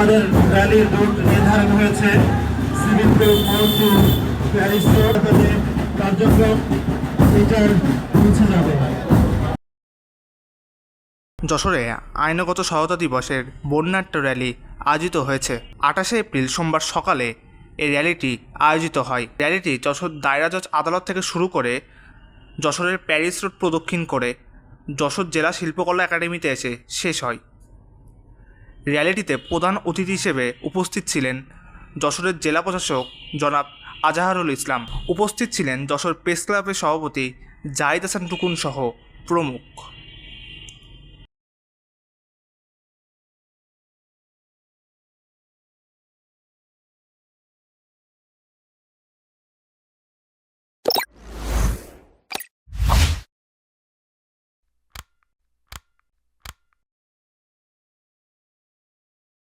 আমাদের র্যালির রুট নির্ধারণ হয়েছে। কার্যক্রম এটার পৌঁছে যাবে। যশোরে আইনগত সহায়তা দিবসের বন্যাট্য র্যালি আয়োজিত হয়েছে। আঠাশে এপ্রিল সোমবার সকালে এই র্যালিটি আয়োজিত হয়। র্যালিটি যশোর দায়রা জজ আদালত থেকে শুরু করে যশোরের প্যারিস রোড প্রদক্ষিণ করে যশোর জেলা শিল্পকলা একাডেমিতে এসে শেষ হয়। র্যালিটিতে প্রধান অতিথি হিসেবে উপস্থিত ছিলেন যশোরের জেলা প্রশাসক জনাব আজাহারুল ইসলাম। উপস্থিত ছিলেন যশোর প্রেস ক্লাবের সভাপতি জাহিদ হাসান টুকুন সহ প্রমুখ।